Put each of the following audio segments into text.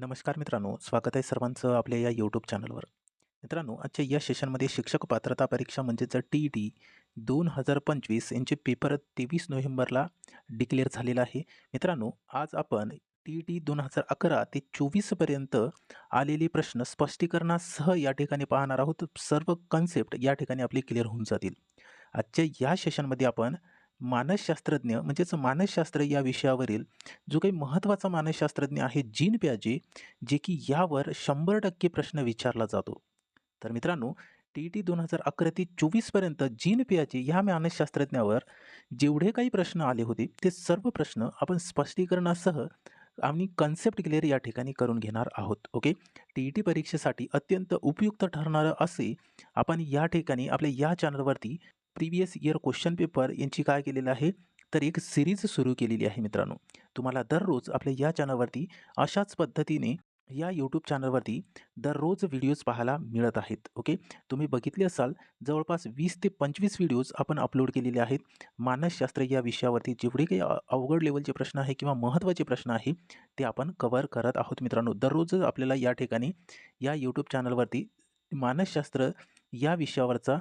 नमस्कार मित्रांनो स्वागत आहे सर्वांचं आपल्या या यूट्यूब चॅनलवर. मित्रांनो आजच्या या सेशनमध्ये शिक्षक पात्रता परीक्षा म्हणजेच टी ई टी दोन हजार पंचवीस यांचे पेपर तेवीस नोव्हेंबरला डिक्लेअर झालेला आहे. मित्रांनो आज आपण टी ई टी दोन हजार अकरा ते चोवीसपर्यंत आलेले प्रश्न स्पष्टीकरणासह या ठिकाणी पाहणार आहोत. सर्व कन्सेप्ट या ठिकाणी आपले क्लिअर होऊन जातील. आजच्या या सेशनमध्ये आपण मानसशास्त्रज्ञ म्हणजेच मानसशास्त्र या विषयावरील जो काही महत्त्वाचा मानसशास्त्रज्ञ आहे जीन प्याजे जे की यावर शंभर टक्के प्रश्न विचारला जातो. तर मित्रांनो टी ई टी दोन हजार अकरा ते चोवीसपर्यंत जीन पियाचे या मानसशास्त्रज्ञावर जेवढे काही प्रश्न आले होते ते सर्व प्रश्न आपण स्पष्टीकरणासह आम्ही कन्सेप्ट क्लिअर या ठिकाणी करून घेणार आहोत ओके? टी ई टी परीक्षेसाठी अत्यंत उपयुक्त ठरणारं असे आपण या ठिकाणी आपल्या या चॅनलवरती प्रिवियस इयर क्वेश्चन पेपर यांची काय केलेलं आहे? तर एक सिरीज सुरू केलेली आहे मित्रांनो. तुम्हाला दररोज आपल्या या चॅनलवरती अशाच पद्धतीने या यूट्यूब चॅनलवरती दररोज व्हिडिओज पाहायला मिळत आहेत. ओके? तुम्ही बघितले असाल जवळपास वीस ते पंचवीस व्हिडिओज आपण अपलोड केलेले आहेत. मानसशास्त्र या विषयावरती जेवढे काही अवघड लेवलचे प्रश्न आहे किंवा महत्त्वाचे प्रश्न आहे ते आपण कवर करत आहोत मित्रांनो. दररोज आपल्याला या ठिकाणी या यूट्यूब चॅनलवरती मानसशास्त्र या विषयावरचा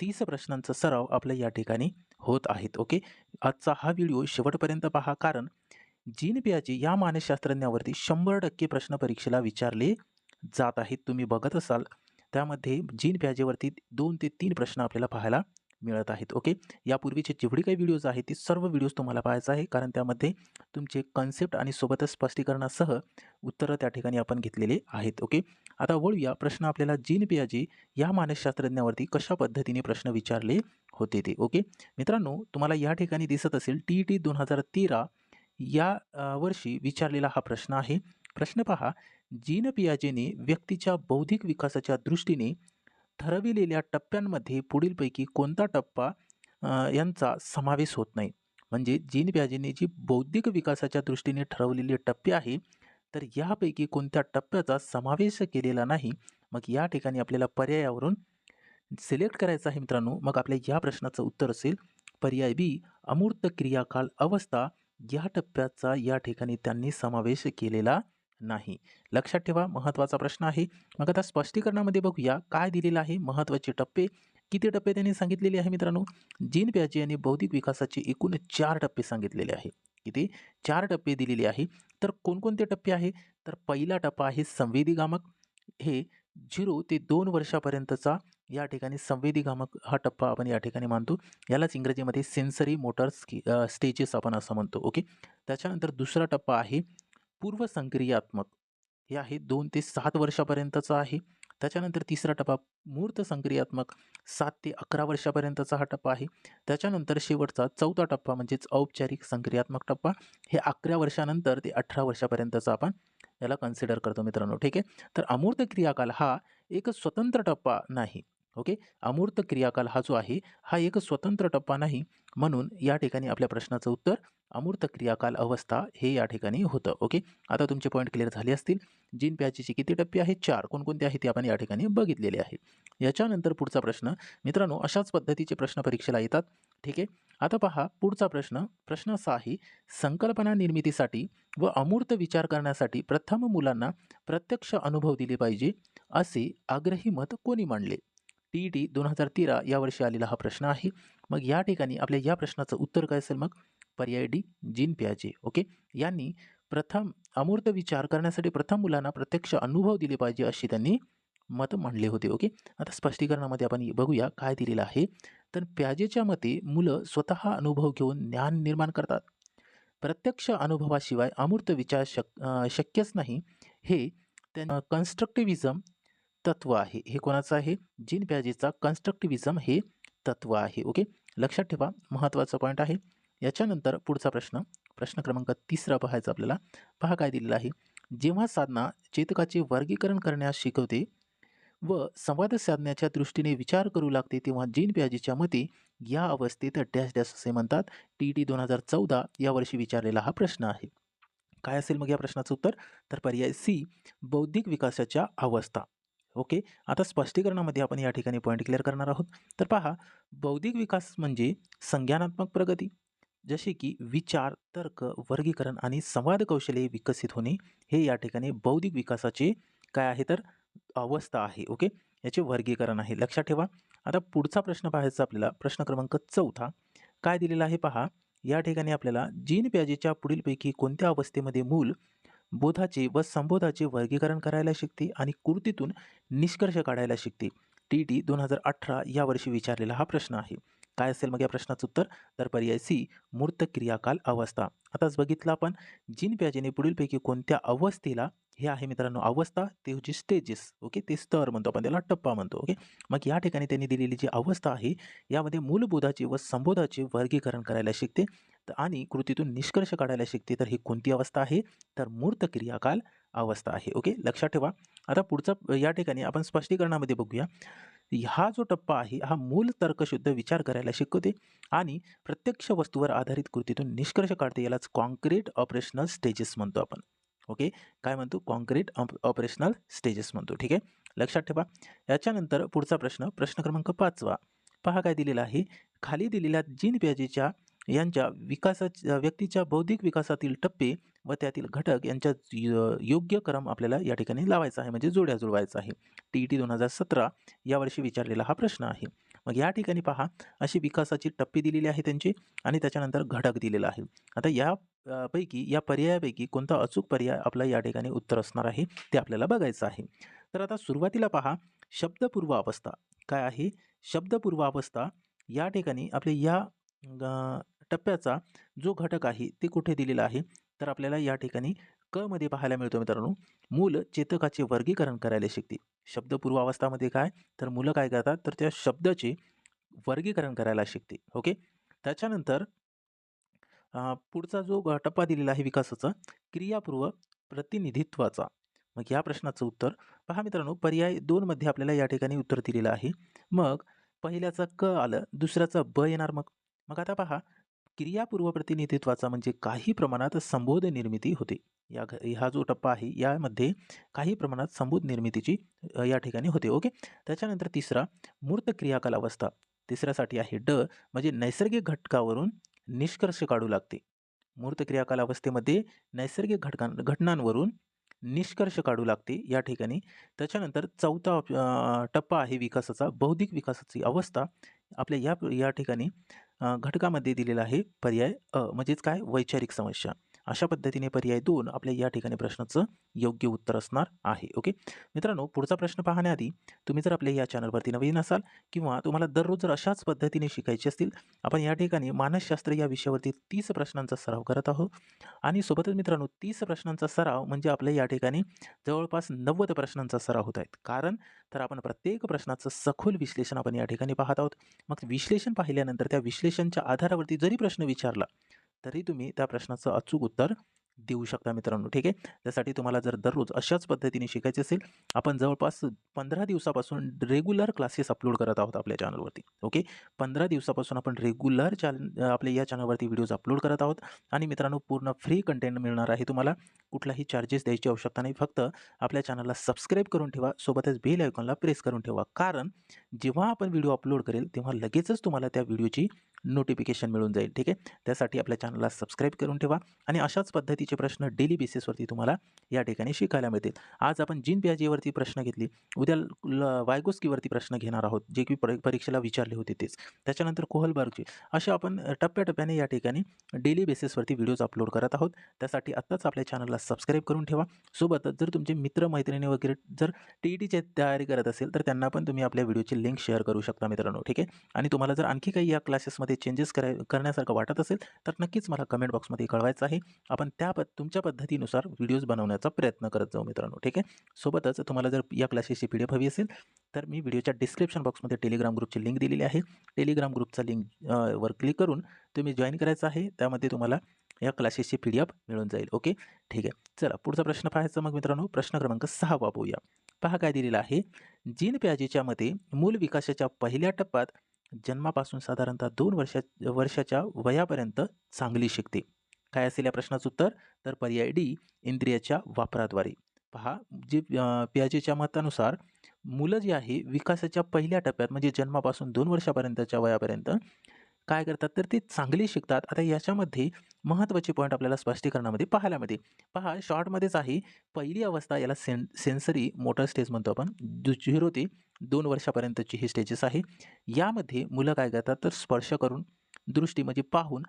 तीस प्रश्नांचा सराव आपल्या या ठिकाणी होत आहेत ओके? आजचा हा व्हिडिओ शेवटपर्यंत पहा कारण जीन पियाचे या मानसशास्त्रज्ञावरती शंभर टक्के प्रश्न परीक्षेला विचारले जात आहेत. तुम्ही बघत असाल त्यामध्ये जीन प्याजेवरती दोन ते तीन प्रश्न आपल्याला पाहायला मिळत आहेत. ओके? यापूर्वीचे जेवढे काही व्हिडिओज आहेत ते सर्व व्हिडिओज तुम्हाला पाहायचं आहे. कारण त्यामध्ये तुमचे कन्सेप्ट आणि सोबतच स्पष्टीकरणासह उत्तरं त्या ठिकाणी आपण घेतलेले आहेत. ओके? आता वळूया. प्रश्न आपल्याला जीन पियाजी या मानसशास्त्रज्ञावरती कशा पद्धतीने प्रश्न विचारले होते ते. ओके? मित्रांनो तुम्हाला या ठिकाणी दिसत असेल टी ई टी दोन हजार तेरा या वर्षी विचारलेला हा प्रश्न आहे. प्रश्न पहा. जीन पियाजेने व्यक्तीच्या बौद्धिक विकासाच्या दृष्टीने ठरविलेल्या टप्प्यांमध्ये पुढीलपैकी कोणता टप्पा यांचा समावेश होत नाही. म्हणजे जीन व्याजीने जी बौद्धिक विकासाच्या दृष्टीने ठरवलेले टप्पे आहे तर यापैकी कोणत्या टप्प्याचा समावेश केलेला नाही? मग या ठिकाणी आपल्याला पर्यायावरून सिलेक्ट करायचं आहे मित्रांनो. मग आपल्या या प्रश्नाचं उत्तर असेल पर्याय बी अमूर्त क्रियाकाल अवस्था या टप्प्याचा या ठिकाणी त्यांनी समावेश केलेला नाही. लक्षात ठेवा महत्त्वाचा प्रश्न आहे. मग आता स्पष्टीकरणामध्ये बघूया काय दिलेलं आहे महत्त्वाचे टप्पे? किती टप्पे त्यांनी सांगितलेले आहे मित्रांनो? जीन प्याजी यांनी बौद्धिक विकासाचे एकूण चार टप्पे सांगितलेले आहे. किती? चार टप्पे दिलेले आहे. तर कोणकोणते टप्पे आहे? तर पहिला टप्पा आहे संवेदीगामक. हे झिरो ते दोन वर्षापर्यंतचा या ठिकाणी संवेदीगामक हा टप्पा आपण या ठिकाणी मानतो. यालाच इंग्रजीमध्ये सेन्सरी मोटर स्टेजेस आपण असं म्हणतो. ओके? त्याच्यानंतर दुसरा टप्पा आहे पूर्वसंक्रियात्मक हे आहे दोन ते सात वर्षापर्यंतचा आहे. त्याच्यानंतर तिसरा टप्पा मूर्त संक्रियात्मक सात ते अकरा वर्षापर्यंतचा हा टप्पा आहे. त्याच्यानंतर शेवटचा चौथा टप्पा म्हणजेच औपचारिक संक्रियात्मक टप्पा. हे अकरा वर्षानंतर ते अठरा वर्षापर्यंतचा आपण याला कन्सिडर करतो मित्रांनो. ठीक आहे? तर अमूर्त क्रियाकाल हा एक स्वतंत्र टप्पा नाही. ओके? अमूर्त क्रियाकाल हा जो आहे हा एक स्वतंत्र टप्पा नाही. म्हणून या ठिकाणी आपल्या प्रश्नाचं उत्तर अमूर्त क्रियाकाल अवस्था हे या ठिकाणी होतं. ओके? आता तुमचे पॉईंट क्लिअर झाले असतील. जीन प्याचीचे किती टप्पे आहेत? चार. कोणकोणते आहेत ते आपण या ठिकाणी बघितलेले आहे. याच्यानंतर पुढचा प्रश्न मित्रांनो अशाच पद्धतीचे प्रश्न परीक्षेला येतात. ठीक आहे? आता पहा पुढचा प्रश्न प्रश्न असा आहे संकल्पना निर्मितीसाठी व अमूर्त विचार करण्यासाठी प्रथम मुलांना प्रत्यक्ष अनुभव दिले पाहिजे असे आग्रही मत कोणी मांडले? टी ई टी दोन हजार तेरा या वर्षी आलेला हा प्रश्न आहे. मग या ठिकाणी आपल्या या प्रश्नाचं उत्तर काय असेल मग? पर्याय डी जीन प्याजे ओके? यांनी प्रथम अमूर्त विचार करण्यासाठी प्रथम मुलांना प्रत्यक्ष अनुभव दिले पाहिजे अशी त्यांनी मत मांडले होते. ओके? आता स्पष्टीकरणामध्ये आपण बघूया काय दिलेलं आहे. तर प्याजेच्या मते मुलं स्वतः अनुभव घेऊन ज्ञान निर्माण करतात. प्रत्यक्ष अनुभवाशिवाय अमूर्त विचार शक शक्यच नाही. हे त्या कन्स्ट्रक्टिव्हिजम तत्व आहे. हे कोणाचं आहे? जीन प्याजेचा कन्स्ट्रक्टिव्हिजम हे तत्व आहे. ओके लक्षात ठेवा महत्त्वाचा पॉईंट आहे. याच्यानंतर पुढचा प्रश्न. प्रश्न क्रमांक तिसरा पाहायचा आपल्याला. पहा काय दिलेला आहे. जेव्हा साधना चेतकाचे वर्गीकरण करण्यास शिकवते व संवाद साधण्याच्या दृष्टीने विचार करू लागते तेव्हा जीन प्याजीच्या मते या अवस्थेत डॅश डॅश असे म्हणतात. टी टी दोन हजार चौदा यावर्षी विचारलेला हा प्रश्न आहे. काय असेल मग या प्रश्नाचं उत्तर? तर पर्याय सी बौद्धिक विकासाच्या अवस्था. ओके आता स्पष्टीकरणामध्ये आपण या ठिकाणी पॉईंट क्लिअर करणार आहोत तर पहा बौद्धिक विकास म्हणजे संज्ञानात्मक प्रगती जसे की विचार, तर्क, वर्गीकरण आणि संवाद कौशल्ये विकसित होणे हे या ठिकाणी बौद्धिक विकासाचे काय आहे तर अवस्था आहे. ओके. याचे वर्गीकरण आहे. लक्षात ठेवा. आता पुढचा प्रश्न पाहायचा आपल्याला प्रश्न क्रमांक चौथा काय दिलेला आहे पहा. या ठिकाणी आपल्याला जीन प्याजेच्या पुढीलपैकी कोणत्या अवस्थेमध्ये मूल बोधाचे व संबोधाचे वर्गीकरण करायला शिकते आणि कृतीतून निष्कर्ष काढायला शिकते. टी-टी 2018 या वर्षी विचारलेला हा प्रश्न आहे. काय असेल मग या प्रश्नाचं उत्तर? तर पर्याय सी मूर्त क्रियाकाल अवस्था. आताच बघितलं आपण जिन पियाजेने पुढीलपैकी कोणत्या अवस्थेला हे आहे मित्रांनो अवस्था ते जे स्टेजेस ओके ते स्तर म्हणतो आपण त्याला टप्पा म्हणतो ओके मग या ठिकाणी त्यांनी दिलेली जी अवस्था आहे यामध्ये मूलबोधाचे व संबोधाचे वर्गीकरण करायला शिकते. आणि कृतीतून निष्कर्ष काढायला शिकते. तर ही कोणती अवस्था आहे? तर मूर्त क्रियाकाल अवस्था आहे ओके लक्षात ठेवा. आता पुढचा या ठिकाणी आपण स्पष्टीकरणामध्ये बघूया. हा जो टप्पा आहे हा मूल तर्कशुद्ध विचार करायला शिकवते आणि प्रत्यक्ष वस्तूवर आधारित कृतीतून निष्कर्ष काढते. यालाच कॉन्क्रीट ऑपरेशनल स्टेजेस म्हणतो आपण. ओके? काय म्हणतो? कॉन्क्रीट ऑपरेशनल स्टेजेस म्हणतो. ठीक आहे? लक्षात ठेवा. याच्यानंतर पुढचा प्रश्न प्रश्न क्रमांक पाचवा. पहा काय दिलेला आहे. खाली दिलेल्या जीन प्याजीच्या यांच्या विकासाच्या व्यक्तीच्या बौद्धिक विकासातील टप्पे व त्यातील घटक यांच्या योग्य क्रम आपल्याला या ठिकाणी लावायचा आहे. म्हणजे जोड्या जुळवायचा आहे. टी ई टी दोन हजार सतरा यावर्षी विचारलेला हा प्रश्न आहे. मग या ठिकाणी पहा. अशी विकासाची टप्पे दिलेली आहे त्यांची आणि त्याच्यानंतर घटक दिलेला आहे. आता या पैकी या पर्यायापैकी कोणता अचूक पर्याय आपला या ठिकाणी उत्तर असणार आहे ते आपल्याला बघायचं आहे. तर आता सुरुवातीला पहा शब्दपूर्व अवस्था काय आहे? शब्दपूर्व अवस्था या ठिकाणी आपल्या या टप्प्याचा जो घटक आहे ते कुठे दिलेला आहे? तर आपल्याला या ठिकाणी क मध्ये पाहायला मिळतो मित्रांनो. मूल चेतकाचे वर्गीकरण करायला शिकते. शब्दपूर्व अवस्थामध्ये काय? तर मुलं काय करतात? तर त्या शब्दाचे वर्गीकरण करायला शिकते. ओके? त्याच्यानंतर पुढचा जो टप्पा दिलेला आहे विकासाचा क्रियापूर्व प्रतिनिधित्वाचा. मग या प्रश्नाचं उत्तर पहा मित्रांनो पर्याय दोनमध्ये आपल्याला या ठिकाणी उत्तर दिलेलं आहे. मग पहिल्याचा क आलं दुसऱ्याचा ब येणार मग. मग आता पहा क्रियापूर्व प्रतिनिधित्वाचा म्हणजे काही प्रमाणात संबोध निर्मिती होते. या हा जो टप्पा आहे यामध्ये काही प्रमाणात संबोध निर्मितीची या ठिकाणी होते ओके? त्याच्यानंतर तिसरा मूर्त क्रियाकलावस्था तिसऱ्यासाठी आहे ड म्हणजे नैसर्गिक घटकावरून निष्कर्ष काढू लागते. मूर्त क्रियाकालावस्थेमध्ये नैसर्गिक घटकां घटनांवरून निष्कर्ष काढू लागते. या ठिकाणी त्याच्यानंतर चौथा टप्पा आहे विकासाचा. बौद्धिक विकासाची अवस्था आपल्या या या ठिकाणी घटकामध्ये दिलेला आहे पर्याय अ म्हणजेच काय? वैचारिक समस्या. अशा पद्धतीने पर्याय दोन आपल्या या ठिकाणी प्रश्नाचं योग्य उत्तर असणार आहे ओके? मित्रांनो पुढचा प्रश्न पाहण्याआधी तुम्ही जर आपल्या या चॅनलवरती नवीन असाल किंवा तुम्हाला दररोज जर अशाच पद्धतीने शिकायची असतील आपण या ठिकाणी मानसशास्त्र या विषयावरती तीस प्रश्नांचा सराव करत आहोत. आणि सोबतच मित्रांनो तीस प्रश्नांचा सराव म्हणजे आपल्या या ठिकाणी जवळपास नव्वद प्रश्नांचा सराव होत आहेत. कारण तर आपण प्रत्येक प्रश्नाचं सखोल विश्लेषण आपण या ठिकाणी पाहत आहोत. मग विश्लेषण पाहिल्यानंतर त्या विश्लेषणच्या आधारावरती जरी प्रश्न विचारला तरी तुम्ही त्या प्रश्नाचं अचूक उत्तर देऊ शकता मित्रांनो ठीक आहे? त्यासाठी तुम्हाला जर दररोज अशाच पद्धतीने शिकायचे असेल आपण जवळपास पंधरा दिवसापासून रेग्युलर क्लासेस अपलोड करत आहोत आपल्या चॅनलवरती ओके? पंधरा दिवसापासून आपण रेग्युलर चॅन आपल्या या चॅनलवरती व्हिडिओज अपलोड करत आहोत आणि मित्रांनो पूर्ण फ्री कंटेंट मिळणार आहे तुम्हाला. कुठलाही चार्जेस द्यायची आवश्यकता नाही फक्त आपल्या चॅनलला सबस्क्राईब करून ठेवा सोबतच बेल आयकॉनला प्रेस करून ठेवा. कारण जेव्हा आपण व्हिडिओ अपलोड करेल तेव्हा लगेचच तुम्हाला त्या व्हिडिओची नोटिफिकेशन मिळून जाईल ठीक आहे? त्यासाठी आपल्या चॅनलला सबस्क्राईब करून ठेवा आणि अशाच पद्धतीचे प्रश्न डेली बेसिसवरती तुम्हाला या ठिकाणी शिकायला मिळतील. आज आपण जिन प्याजीवरती प्रश्न घेतली उद्या ल वायगोस्कीवरती प्रश्न घेणार आहोत जे की परीक्षेला विचारले होते तेच. त्याच्यानंतर कोहलबर्गचे असे आपण टप्प्याटप्प्याने या ठिकाणी डेली बेसिसवरती व्हिडिओज अपलोड करत आहोत. त्यासाठी आत्ताच आपल्या चॅनलला सबस्क्राईब करून ठेवा. सोबतच जर तुमचे मित्र मैत्रिणी वगैरे जर टी ई टीची तयारी करत असेल तर त्यांना पण तुम्ही आपल्या व्हिडिओची लिंक शेअर करू शकता मित्रांनो ठीक आहे? आणि तुम्हाला जर आणखी काही या क्लासेसमध्ये चेंजेस कराय करण्यासारखं वाटत असेल तर नक्कीच मला कमेंट बॉक्समध्ये कळवायचं आहे. आपण त्या पद तुमच्या पद्धतीनुसार व्हिडिओज बनवण्याचा प्रयत्न करत जाऊ मित्रांनो ठीक आहे? सोबतच तुम्हाला जर या क्लासेसची पी डी एफ हवी असेल तर मी व्हिडिओच्या डिस्क्रिप्शन बॉक्समध्ये टेलिग्राम ग्रुपची लिंक दिलेली आहे. टेलिग्राम ग्रुपचा लिंक वर क्लिक करून तुम्ही जॉईन करायचं आहे. त्यामध्ये तुम्हाला या क्लासेसची पी डी एफ मिळून जाईल ओके? ठीक आहे. चला पुढचा प्रश्न पाहायचा मग मित्रांनो. प्रश्न क्रमांक सहा पाहूया. पहा काय दिलेला आहे. जीन प्याजीच्या मते मूल विकासाच्या पहिल्या टप्प्यात जन्मापासून साधारणतः दोन वर्षा वर्षाच्या वयापर्यंत चांगली शिकते. काय असेल या प्रश्नाचं उत्तर? तर पर्याय डी इंद्रियाच्या वापराद्वारे. पहा जे पियाजेच्या मतानुसार मुलं जी आहे विकासाच्या पहिल्या टप्प्यात म्हणजे जन्मापासून दोन वर्षापर्यंतच्या वयापर्यंत काय करतात? तर ते चांगले शिकतात. आता याच्यामध्ये महत्त्वाचे पॉईंट आपल्याला स्पष्टीकरणामध्ये पाहायला मिळते. पहा शॉर्टमध्येच आहे. पहिली अवस्था याला सेन सेन्सरी मोटर स्टेज म्हणतो आपण. झिरो ते दोन वर्षापर्यंतची ही स्टेजेस आहे. यामध्ये मुलं काय करतात? तर स्पर्श करून दृष्टी म्हणजे पाहून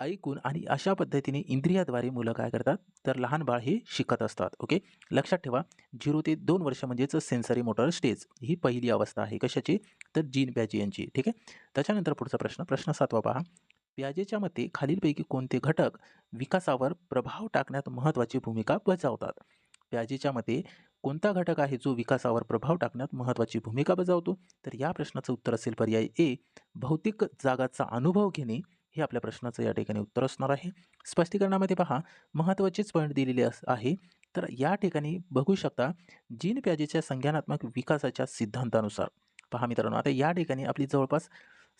ऐकून आणि अशा पद्धतीने इंद्रियाद्वारे मुलं काय करतात? तर लहान बाळ हे शिकत असतात ओके? लक्षात ठेवा झिरो ते दोन वर्ष म्हणजेच सेन्सरी मोटर स्टेज ही पहिली अवस्था आहे. कशाची? तर जीन प्याजी यांची ठीक आहे? त्याच्यानंतर पुढचा प्रश्न प्रश्न सातवा पहा. प्याजेच्या मते खालीलपैकी कोणते घटक विकासावर प्रभाव टाकण्यात महत्त्वाची भूमिका बजावतात? प्याजेच्या मते कोणता घटक आहे जो विकासावर प्रभाव टाकण्यात महत्त्वाची भूमिका बजावतो? तर या प्रश्नाचं उत्तर असेल पर्याय ए. भौतिक जागाचा अनुभव घेणे. हे आपल्या प्रश्नाचं या ठिकाणी उत्तर असणार आहे. स्पष्टीकरणामध्ये पहा महत्त्वाचेच पॉईंट दिलेले अस आहे. तर या ठिकाणी बघू शकता जीन प्याजेच्या संज्ञानात्मक विकासाच्या सिद्धांतानुसार. पहा मित्रांनो आता या ठिकाणी आपली जवळपास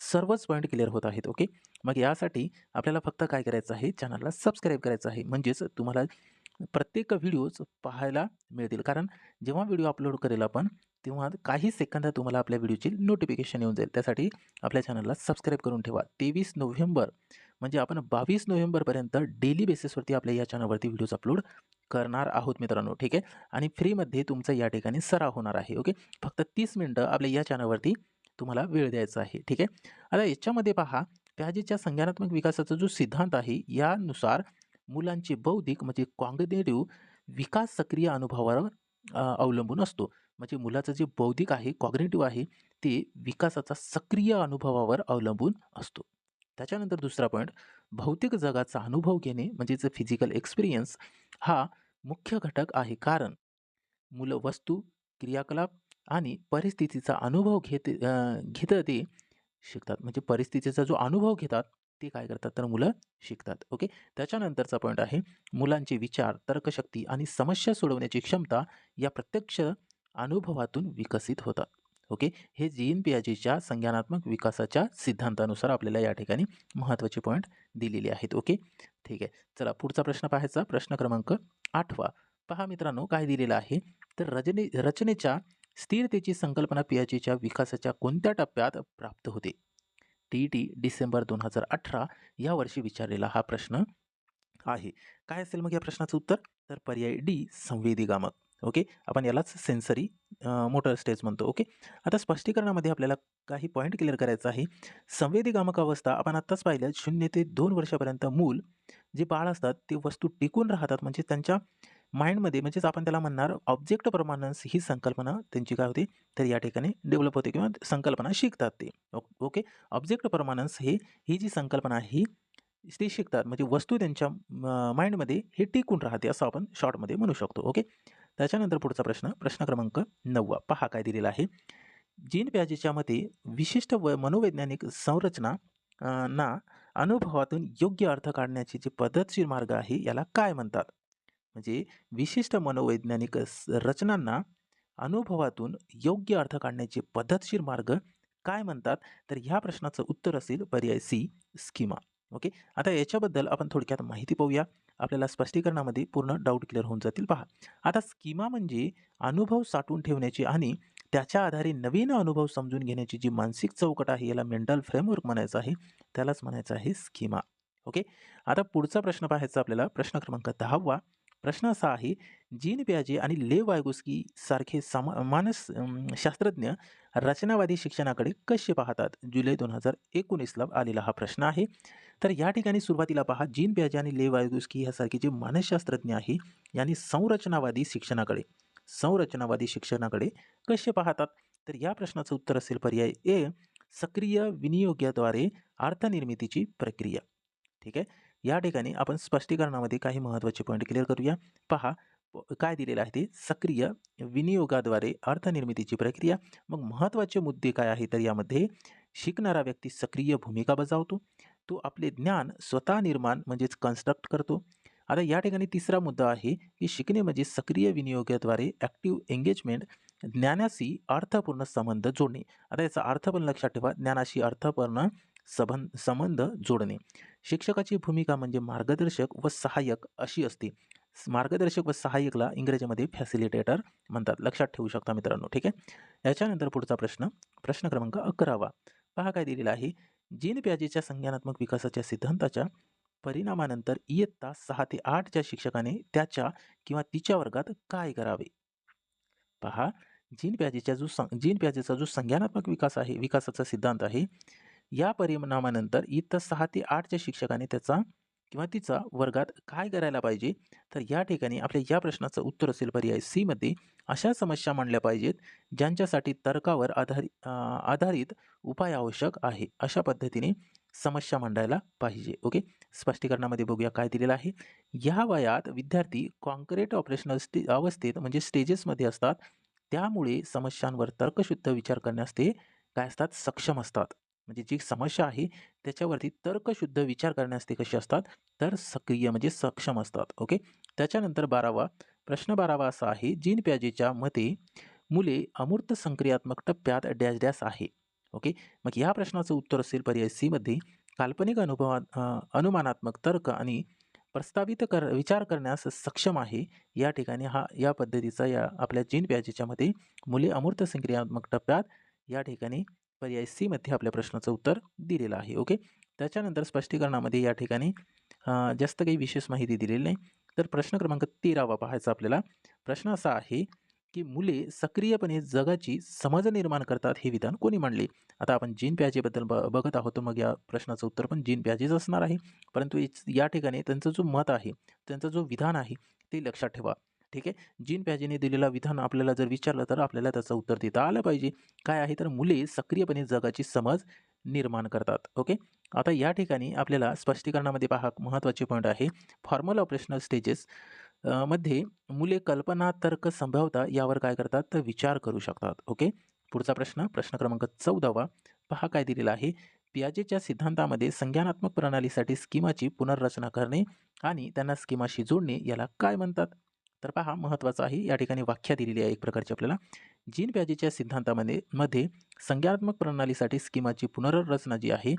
सर्वच पॉईंट क्लिअर होत आहेत ओके मग यासाठी आपल्याला फक्त काय करायचं आहे? चॅनलला सबस्क्राईब करायचं आहे. म्हणजेच तुम्हाला प्रत्येक व्हिडिओज पाहायला मिळतील. कारण जेव्हा व्हिडिओ अपलोड करेल आपण तेव्हा काही सेकंदात तुम्हाला आपल्या व्हिडिओची नोटिफिकेशन येऊन जाईल. त्यासाठी आपल्या चॅनलला सबस्क्राईब करून ठेवा. तेवीस नोव्हेंबर म्हणजे आपण बावीस नोव्हेंबरपर्यंत डेली बेसिसवरती आपल्या या चॅनलवरती व्हिडिओज अपलोड करणार आहोत मित्रांनो ठीक आहे? आणि फ्रीमध्ये तुमचं या ठिकाणी सराव होणार आहे ओके? फक्त तीस मिनटं आपल्या या चॅनलवरती तुम्हाला वेळ द्यायचा आहे ठीक आहे? आता याच्यामध्ये पहा प्याजेच्या संज्ञानात्मक विकासाचा जो सिद्धांत आहे यानुसार मुलांचे बौद्धिक म्हणजे कॉग्नेटिव्ह विकास सक्रिय अनुभवावर अवलंबून असतो. म्हणजे मुलाचं जे बौद्धिक आहे कॉग्नेटिव्ह आहे ते विकासाचा सक्रिय अनुभवावर अवलंबून असतो. त्याच्यानंतर दुसरा पॉईंट भौतिक जगाचा अनुभव घेणे म्हणजेच फिजिकल एक्सपिरियन्स हा मुख्य घटक आहे. कारण मुलं वस्तू क्रियाकलाप आणि परिस्थितीचा अनुभव घेत घेतं ते शिकतात. म्हणजे परिस्थितीचा जो अनुभव घेतात ते काय करतात? तर मुलं शिकतात. ओके त्याच्यानंतरचा पॉईंट आहे मुलांचे विचार तर्कशक्ती आणि समस्या सोडवण्याची क्षमता या प्रत्यक्ष अनुभवातून विकसित होतात. ओके? हे जीन पियाजीच्या संज्ञानात्मक विकासाच्या सिद्धांतानुसार आपल्याला या ठिकाणी महत्त्वाचे पॉईंट दिलेले आहेत. ओके? ठीक आहे. चला पुढचा प्रश्न पाहायचा. प्रश्न क्रमांक आठवा. पहा मित्रांनो काय दिलेलं आहे? तर रचने रचनेच्या स्थिरतेची संकल्पना पियाजीच्या विकासाच्या कोणत्या टप्प्यात प्राप्त होते? टी टी डिसेंबर दोन हजार अठरा. या वर्षी विचारलेला हा प्रश्न आहे. काय असेल मग या प्रश्नाचं उत्तर? तर पर्याय डी संवेदी गामक ओके? आपण यालाच सेन्सरी मोटर स्टेज म्हणतो ओके? आता स्पष्टीकरणामध्ये आपल्याला काही पॉईंट क्लिअर करायचं आहे. संवेदीगामक अवस्था आपण आत्ताच पाहिल्या शून्य ते दोन वर्षापर्यंत मूल जे बाळ असतात ते वस्तू टिकून राहतात. म्हणजे त्यांच्या माइंडमध्ये म्हणजेच आपण त्याला म्हणणार ऑब्जेक्ट प्रमाणन्स ही संकल्पना त्यांची काय होते? तर या ठिकाणी डेव्हलप होते किंवा संकल्पना शिकतात ते. ओके ऑब्जेक्ट प्रमाणन्स हे ही जी संकल्पना आहे ही ते शिकतात. म्हणजे वस्तू त्यांच्या माइंडमध्ये हे टिकून राहते असं आपण शॉर्टमध्ये म्हणू शकतो ओके? त्याच्यानंतर पुढचा प्रश्न प्रश्न क्रमांक नववा. पहा काय दिलेला आहे. जीन प्याजेच्या मते विशिष्ट व मनोवैज्ञानिक संरचना ना अनुभवातून योग्य अर्थ काढण्याची जी पद्धतशीर मार्ग आहे याला काय म्हणतात? म्हणजे विशिष्ट मनोवैज्ञानिक रचनांना अनुभवातून योग्य अर्थ काढण्याचे पद्धतशीर मार्ग काय म्हणतात? तर ह्या प्रश्नाचं उत्तर असेल पर्याय सी स्कीमा. ओके? आता याच्याबद्दल आपण थोडक्यात माहिती पाहूया. आपल्याला स्पष्टीकरणामध्ये पूर्ण डाऊट क्लिअर होऊन जातील. पहा आता स्कीमा म्हणजे अनुभव साठवून ठेवण्याची आणि त्याच्या आधारे नवीन अनुभव समजून घेण्याची जी मानसिक चौकट आहे याला मेंटल फ्रेमवर्क म्हणायचं आहे त्यालाच म्हणायचं आहे स्कीमा ओके आता पुढचा प्रश्न पाहायचा आपल्याला प्रश्न क्रमांक दहावा. प्रश्न असा आहे जीन प्याजे आणि ले वायगुस्की सारखे समा मानस शास्त्रज्ञ रचनावादी शिक्षणाकडे कसे पाहतात? जुलै दोन हजार एकोणीसला आलेला हा प्रश्न आहे. तर या ठिकाणी सुरुवातीला पहा जीन प्याजे आणि ले वायगुस्की ह्यासारखे जे मानसशास्त्रज्ञ आहे यांनी संरचनावादी शिक्षणाकडे संरचनावादी शिक्षणाकडे कसे पाहतात? तर या प्रश्नाचं उत्तर असेल पर्याय ए सक्रिय विनियोगाद्वारे अर्थनिर्मितीची प्रक्रिया. ठीक आहे? या ठिकाणी आपण स्पष्टीकरणामध्ये काही महत्त्वाचे पॉईंट क्लिअर करूया. पहा काय दिलेलं आहे ते? सक्रिय विनियोगाद्वारे अर्थनिर्मितीची प्रक्रिया. मग महत्त्वाचे मुद्दे काय आहे तर यामध्ये शिकणारा व्यक्ती सक्रिय भूमिका बजावतो. तो आपले ज्ञान स्वतः निर्माण म्हणजेच कन्स्ट्रक्ट करतो. आता या ठिकाणी तिसरा मुद्दा आहे की शिकणे म्हणजे सक्रिय विनियोगाद्वारे ॲक्टिव्ह एंगेजमेंट ज्ञानाशी अर्थपूर्ण संबंध जोडणे. आता याचा अर्थ पण लक्षात ठेवा ज्ञानाशी अर्थपूर्ण सबंध संबंध जोडणे. शिक्षकाची भूमिका म्हणजे मार्गदर्शक व सहाय्यक अशी असते. मार्गदर्शक व सहाय्यकला इंग्रजीमध्ये फॅसिलिटेटर म्हणतात. लक्षात ठेवू शकता मित्रांनो ठीक आहे? याच्यानंतर पुढचा प्रश्न प्रश्न क्रमांक अकरावा. पहा काय दिलेला आहे. जीन प्याजेच्या संज्ञानात्मक विकासाच्या सिद्धांताच्या परिणामानंतर इयत्ता सहा ते आठच्या शिक्षकाने त्याच्या किंवा तिच्या वर्गात काय करावे? पहा जीन प्याजेच्या जो सं जीन प्याजेचा जो संज्ञानात्मक विकास आहे विकासाचा सिद्धांत आहे या परिणामानंतर इयत्ता सहा ते आठच्या शिक्षकाने त्याचा किंवा तिचा वर्गात काय करायला पाहिजे तर या ठिकाणी आपल्या या प्रश्नाचं उत्तर असेल पर्याय सीमध्ये अशा समस्या मांडल्या पाहिजेत ज्यांच्यासाठी तर्कावर आधारित आधारित उपाय आवश्यक आहे. अशा पद्धतीने समस्या मांडायला पाहिजे. ओके? स्पष्टीकरणामध्ये बघूया काय दिलेलं आहे. या वयात विद्यार्थी कॉन्क्रीट ऑपरेशनल स्टे अवस्थेत म्हणजे स्टेजेसमध्ये असतात. त्यामुळे समस्यांवर तर्कशुद्ध विचार करण्यास ते काय असतात? सक्षम असतात. म्हणजे जी समस्या आहे त्याच्यावरती तर्कशुद्ध विचार करण्यास ते कसे असतात? तर सक्रिय म्हणजे सक्षम असतात. ओके? त्याच्यानंतर बारावा प्रश्न बारावा असा आहे जीन प्याजेच्या मते मुले अमूर्त संक्रियात्मक टप्प्यात डॅश डॅश आहे. ओके? मग या प्रश्नाचं उत्तर असेल पर्याय सीमध्ये काल्पनिक अनुभवा अनुमानात्मक तर्क आणि प्रस्तावित कर विचार करण्यास सक्षम आहे. या ठिकाणी हा या पद्धतीचा या आपल्या जीन प्याजेच्या मते मुले अमूर्त संक्रियात्मक टप्प्यात या ठिकाणी पर्याय सीमध्ये आपल्या प्रश्नाचं उत्तर दिलेलं आहे ओके त्याच्यानंतर स्पष्टीकरणामध्ये या ठिकाणी जास्त काही विशेष माहिती दिलेली नाही. तर प्रश्न क्रमांक तेरावा पाहायचा आपल्याला. प्रश्न असा आहे की मुले सक्रियपणे जगाची समज निर्माण करतात हे विधान कोणी मांडले? आता आपण जीन प्याजेबद्दल ब बघत आहोत मग या प्रश्नाचं उत्तर पण जीन प्याजेच असणार आहे. परंतु या ठिकाणी त्यांचं जो मत आहे त्यांचं जो विधान आहे ते लक्षात ठेवा. ठीक आहे? जीन प्याजेने दिलेला विधान आपल्याला जर विचारलं तर आपल्याला त्याचं उत्तर देता आलं पाहिजे. काय आहे? तर मुले सक्रियपणे जगाची समज निर्माण करतात. ओके? आता या ठिकाणी आपल्याला स्पष्टीकरणामध्ये पहा महत्त्वाचे पॉईंट आहे. फॉर्मल ऑपरेशनल स्टेजेस मध्ये मुले कल्पना तर्क संभावता यावर काय करतात? तर विचार करू शकतात. ओके? पुढचा प्रश्न प्रश्न क्रमांक चौदावा. पहा काय दिलेला आहे. पियाजेच्या सिद्धांतामध्ये संज्ञानात्मक प्रणालीसाठी स्कीमाची पुनर्रचना करणे आणि त्यांना स्कीमाशी जोडणे याला काय म्हणतात? तर पहा महत्त्वाचं आहे या ठिकाणी व्याख्या दिलेली आहे एक प्रकारची आपल्याला. जीन प्याजेच्या सिद्धांतामध्ये मध्ये संज्ञात्मक प्रणालीसाठी स्कीमाची पुनर्रचना जी आहे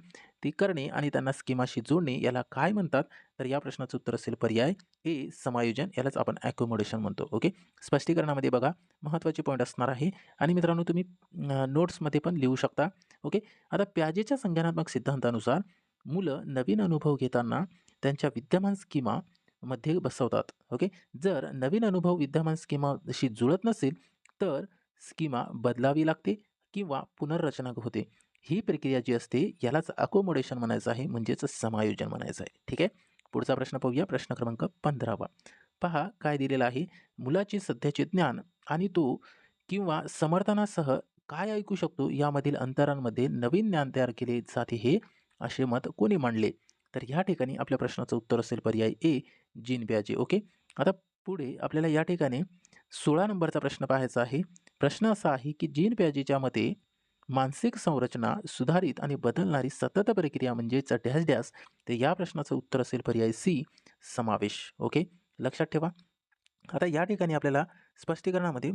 ती करणे आणि त्यांना स्कीमाशी जोडणे याला काय म्हणतात? तर या प्रश्नाचं उत्तर असेल पर्याय ए समायोजन यालाच आपण ॲकोमोडेशन म्हणतो. ओके? स्पष्टीकरणामध्ये बघा महत्त्वाचे पॉईंट असणार आहे. आणि मित्रांनो तुम्ही नोट्समध्ये पण लिहू शकता. ओके? आता प्याजेच्या संज्ञानात्मक सिद्धांतानुसार मुलं नवीन अनुभव घेताना त्यांच्या विद्यमान स्कीमा मध्ये बसवतात. ओके? जर नवीन अनुभव विद्यमान स्कीमाशी जुळत नसेल तर स्कीमा बदलावी लागते किंवा पुनर्रचना होते. ही प्रक्रिया जी असते यालाच अकोमोडेशन म्हणायचं आहे म्हणजेच समायोजन म्हणायचं आहे. ठीक आहे? पुढचा प्रश्न पाहूया. प्रश्न क्रमांक पंधरावा. पहा काय दिलेला आहे? मुलाचे सध्याचे ज्ञान आणि तो किंवा समर्थनासह काय ऐकू शकतो? यामधील अंतरांमध्ये नवीन ज्ञान तयार केले जाते हे असे मत कोणी मांडले? तर ह्या ठिकाणी आपल्या प्रश्नाचं उत्तर असेल पर्याय ए. जीन ब्याजे ओके? आता पुढे आपल्याला या ठिकाणी सोळा नंबरचा प्रश्न पाहायचा आहे. प्रश्न असा आहे की जीन प्याजीच्या मते मानसिक संरचना सुधारित आणि बदलणारी सतत प्रक्रिया म्हणजेच डॅश डॅश तर या प्रश्नाचं उत्तर असेल पर्याय सी समावेश. ओके? लक्षात ठेवा. आता या ठिकाणी आपल्याला स्पष्टीकरणामध्ये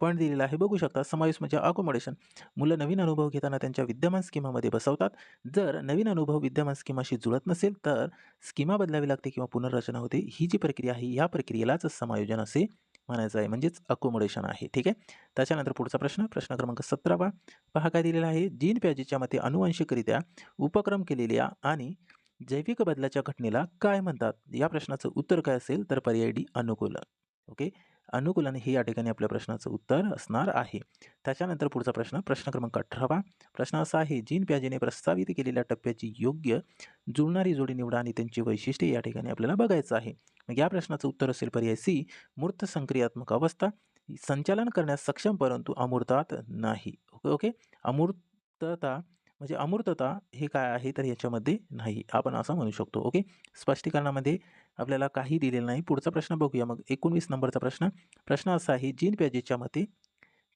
पॉईंट दिलेला आहे. बघू शकता समावेश म्हणजे अकोमोडेशन मुलं नवीन अनुभव घेताना त्यांच्या विद्यमान स्कीमामध्ये बसवतात. जर नवीन अनुभव विद्यमान स्कीमाशी जुळत नसेल तर स्कीमा बदलावी लागते किंवा पुनर्रचना होते. ही जी प्रक्रिया आहे या प्रक्रियेलाच समायोजन असे म्हणायचं आहे. म्हणजेच अकोमोडेशन आहे. ठीक आहे? त्याच्यानंतर पुढचा प्रश्न प्रश्न क्रमांक सतरावा. पहा काय दिलेला आहे. जीन प्याजीच्या मते अनुवंशिकरित्या उपक्रम केलेल्या आणि जैविक बदलाच्या घटनेला काय म्हणतात? या प्रश्नाचं उत्तर काय असेल? तर पर्याय डी अनुकूल ओके? अनुकूलन हे या ठिकाणी आपल्या प्रश्नाचं उत्तर असणार आहे. त्याच्यानंतर पुढचा प्रश्न प्रश्न क्रमांक अठरावा. प्रश्न असा आहे जीन प्याजेने प्रस्तावित केलेल्या टप्प्याची योग्य जुळणारी जोडी निवडा आणि त्यांची वैशिष्ट्ये या ठिकाणी आपल्याला बघायचं आहे. मग या प्रश्नाचं उत्तर असेल पर्याय सी मूर्त संक्रियात्मक अवस्था. संचालन करण्यास सक्षम परंतु अमूर्तात नाही. Okay okay? अमूर्तता म्हणजे अमूर्तता हे काय आहे तर याच्यामध्ये नाही आपण असं म्हणू शकतो. ओके? स्पष्टीकरणामध्ये आपल्याला काही दिलेलं नाही. पुढचा प्रश्न बघूया. मग एकोणवीस नंबरचा प्रश्न. प्रश्न असा आहे जीन प्याजेच्या मते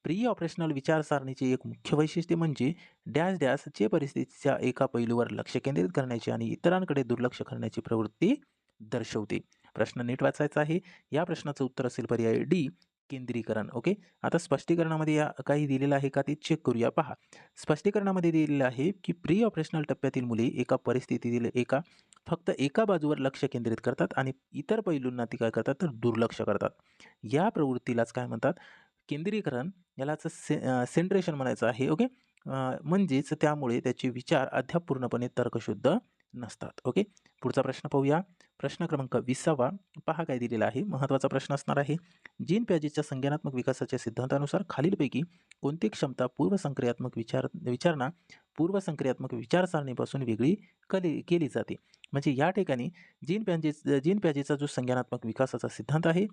प्री ऑपरेशनल विचारसारणीचे एक मुख्य वैशिष्ट्य म्हणजे डॅश जे परिस्थितीच्या एका पैलूवर लक्ष केंद्रित करण्याची आणि इतरांकडे दुर्लक्ष करण्याची प्रवृत्ती दर्शवते. प्रश्न नीट वाचायचा आहे. या प्रश्नाचं उत्तर असेल पर्याय डी. केंद्रीकरण ओके? आता स्पष्टीकरणामध्ये या काही दिलेलं आहे का ते चेक करूया. पहा. स्पष्टीकरणामध्ये दिलेलं आहे की प्री ऑपरेशनल टप्प्यातील मुले एका परिस्थितीतील एका फक्त एका बाजूवर लक्ष केंद्रित करतात आणि इतर पैलूंना ती काय करतात? तर दुर्लक्ष करतात. या प्रवृत्तीलाच काय म्हणतात? केंद्रीकरण यालाच से सेंट्रेशन म्हणायचं आहे ओके? म्हणजेच त्यामुळे त्याचे विचार अद्याप पूर्णपणे तर्कशुद्ध नसतात. ओके पुढचा प्रश्न पाहूया. प्रश्न क्रमांक विसावा. पहा काय दिलेला आहे. महत्त्वाचा प्रश्न असणार आहे. जीन प्याजेच्या संज्ञानात्मक विकासाच्या सिद्धांतानुसार खालीलपैकी कोणती क्षमता पूर्वसंक्रियात्मक विचार विचारणा पूर्वसंक्रियात्मक विचारसरणीपासून वेगळी कली केली जाते? म्हणजे या ठिकाणी जीन प्याजे जीन प्याजेचा जो संज्ञानात्मक विकासाचा सिद्धांत आहे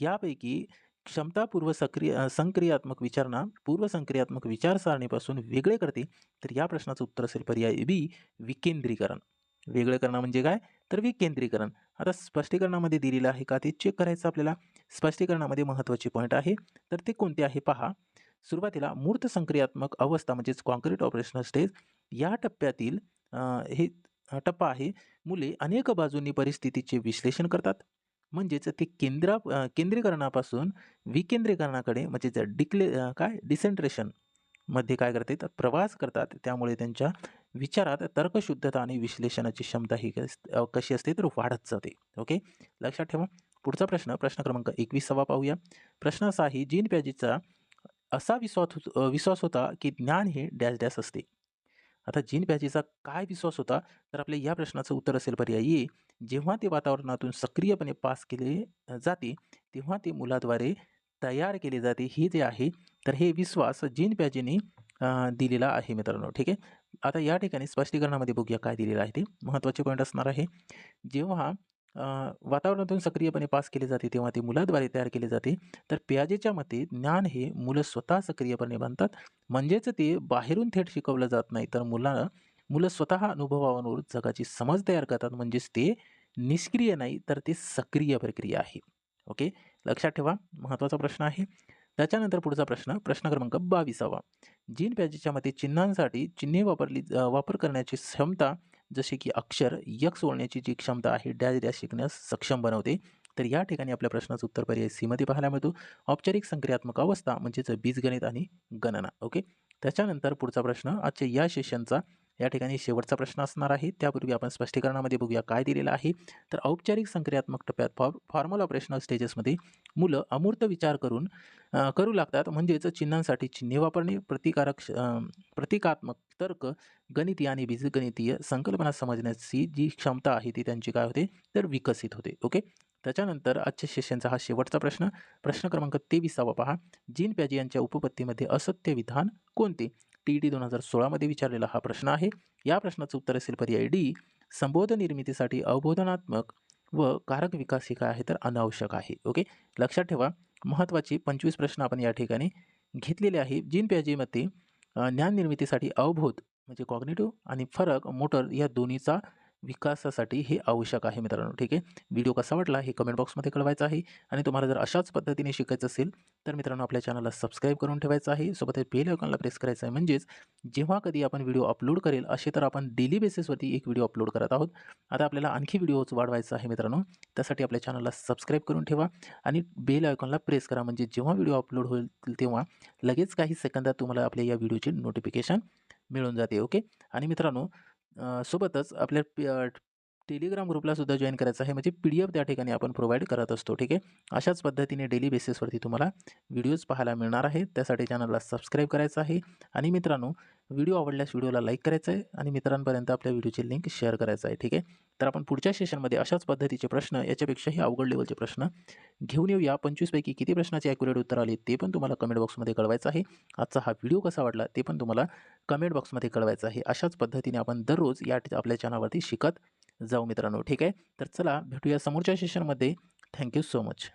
यापैकी क्षमता पूर्व सक्रिय संक्रियात्मक विचारणा पूर्वसंक्रियात्मक विचारसरणीपासून वेगळे करते. तर या प्रश्नाचं उत्तर असेल पर्याय बी विकेंद्रीकरण. वेगळं करणं म्हणजे काय? तर विकेंद्रीकरण. आता स्पष्टीकरणामध्ये दिलेलं आहे का? ते चेक करायचं आपल्याला. स्पष्टीकरणामध्ये महत्त्वाचे पॉईंट आहे. तर ते कोणते आहे पहा. सुरुवातीला मूर्त संक्रियात्मक अवस्था म्हणजेच कॉन्क्रीट ऑपरेशनल स्टेज या टप्प्यातील हे टप्पा आहे. मुले अनेक बाजूंनी परिस्थितीचे विश्लेषण करतात. म्हणजेच ते केंद्रा केंद्रीकरणापासून विकेंद्रीकरणाकडे म्हणजे डिक्ले काय? डिसेंट्रेशन मध्ये काय करते तर प्रवास करतात. त्यामुळे त्यांच्या विचारात तर्कशुद्धता आणि विश्लेषणाची क्षमता ही कशी असते तर वाढत जाते. ओके? लक्षात ठेवा. पुढचा प्रश्न प्रश्न क्रमांक एकवीसावा पाहूया. प्रश्न असा आहे जीन पॅजीचा असा विश्वास विश्वास होता की ज्ञान हे डॅश डॅश असते. आता जीन पॅजीचा काय विश्वास होता? तर आपल्या या प्रश्नाचं उत्तर असेल पर्यायी. जेव्हा ते वातावरणातून सक्रियपणे पास केले जाते तेव्हा ते मुलाद्वारे तयार केले जाते. हे जे आहे तर हे विश्वास जीन पॅजीने दिलेला आहे मित्रांनो ठीक आहे? आता या ठिकाणी स्पष्टीकरणामध्ये बघूया काय दिलेलं आहे ते. महत्त्वाचे पॉईंट असणार आहे जेव्हा वातावरणातून सक्रियपणे पास केले जाते तेव्हा ते मुलाद्वारे तयार केले जाते तर प्याजेच्या मते ज्ञान हे मुलं स्वतः सक्रियपणे बनतात. म्हणजेच ते बाहेरून थेट शिकवलं जात नाही तर मुलांना मुलं स्वतः अनुभवावर जगाची समज तयार करतात. म्हणजेच ते निष्क्रिय नाही तर ते सक्रिय प्रक्रिया आहे. ओके? लक्षात ठेवा महत्त्वाचा प्रश्न आहे. त्याच्यानंतर पुढचा प्रश्न प्रश्न क्रमांक बावीसावा. जीन पॅजेच्या मते चिन्हांसाठी चिन्हे वापरली वापर करण्याची क्षमता जसे की अक्षर यक्स ओळण्याची जी क्षमता आहे डॅश डॅश शिकण्यास सक्षम बनवते. तर या ठिकाणी आपल्या प्रश्नाचं उत्तर पर्याय सीमध्ये पाहायला मिळतो. औपचारिक संक्रियात्मक अवस्था म्हणजेच बीजगणित आणि गणना. ओके? त्याच्यानंतर पुढचा प्रश्न आजच्या या सेशनचा या ठिकाणी शेवटचा प्रश्न असणार आहे. त्यापूर्वी आपण स्पष्टीकरणामध्ये बघूया काय दिलेलं आहे. तर औपचारिक संक्रियात्मक टप्प्यात फॉ फॉर्मल ऑपरेशनल स्टेजेसमध्ये मुलं अमूर्त विचार करून करू लागतात. म्हणजेच चिन्हांसाठी चिन्हे वापरणे प्रतिकारक प्रतिकात्मक तर्क गणितीय आणि बीजगणितीय संकल्पना समजण्याची जी क्षमता आहे ती त्यांची काय होते? तर विकसित होते. ओके? त्याच्यानंतर आजच्या सेशनचा हा शेवटचा प्रश्न. प्रश्न क्रमांक तेविसावा पहा. जीन पॅजी यांच्या उपपत्तीमध्ये असत्य विधान कोणते? टी डी दोन हजार सोळामध्ये विचारलेला हा प्रश्न आहे. या प्रश्नाचं उत्तर असेल पर्याय डी संबोध निर्मितीसाठी अवबोधनात्मक व कारक विकास हे काय आहे तर अनावश्यक आहे. ओके? लक्षात ठेवा महत्त्वाचे पंचवीस प्रश्न आपण या ठिकाणी घेतलेले आहे. जीन पॅजीमध्ये ज्ञान निर्मितीसाठी अवबोध म्हणजे कॉग्नेटिव्ह आणि फरक मोटर या दोन्हीचा विकासासाठी हे आवश्यक आहे मित्रांनो ठीक आहे? व्हिडिओ कसा वाटला हे कमेंट बॉक्समध्ये कळवायचं आहे आणि तुम्हाला जर अशाच पद्धतीने शिकायचं असेल तर मित्रांनो आपल्या चॅनलला सबस्क्राईब करून ठेवायचं आहे. सोबत बेल आयकॉनला प्रेस करायचं आहे म्हणजेच जेव्हा कधी आपण व्हिडिओ अपलोड करेल असे तर आपण डेली बेसिसवरती एक व्हिडिओ अपलोड करत आहोत. आता आपल्याला आणखी व्हिडिओज वाढवायचा आहे मित्रांनो त्यासाठी आपल्या चॅनलला सबस्क्राईब करून ठेवा आणि बेल आयकॉनला प्रेस करा. म्हणजे जेव्हा व्हिडिओ अपलोड होईल तेव्हा लगेच काही सेकंदात तुम्हाला आपल्या या व्हिडिओची नोटिफिकेशन मिळून जाते ओके आणि मित्रांनो सोबतच आपल्या टेलिग्राम ग्रुपला सुद्धा जॉईन करायचं आहे. म्हणजे पी डी एफ त्या ठिकाणी आपण प्रोव्हाइड करत असतो. ठीक आहे? अशाच पद्धतीने डेली बेसिसवरती तुम्हाला व्हिडिओज पाहायला मिळणार आहेत. त्यासाठी चॅनलला सबस्क्राईब करायचं आहे. आणि मित्रांनो व्हिडिओ आवडल्यास व्हिडिओला लाईक करायचं आहे. आणि मित्रांपर्यंत आपल्या व्हिडिओची लिंक शेअर करायचं आहे. ठीक आहे? तर आपण पुढच्या सेशनमध्ये अशाच पद्धतीचे प्रश्न याच्यापेक्षाही अवघड लेवलचे प्रश्न घेऊन येऊया. पंचवीसपैकी किती प्रश्नाचे ॲक्युरेट उत्तर आले ते पण तुम्हाला कमेंट बॉक्समध्ये कळवायचं आहे. आजचा हा व्हिडिओ कसा वाटला ते पण तुम्हाला कमेंट बॉक्समध्ये कळवायचं आहे. अशाच पद्धतीने आपण दररोज या आपल्या चॅनलवरती शिकत जाऊ मित्रांनो ठीक आहे? तर चला भेटूया समोरच्या सेशनमध्ये थँक्यू सो मच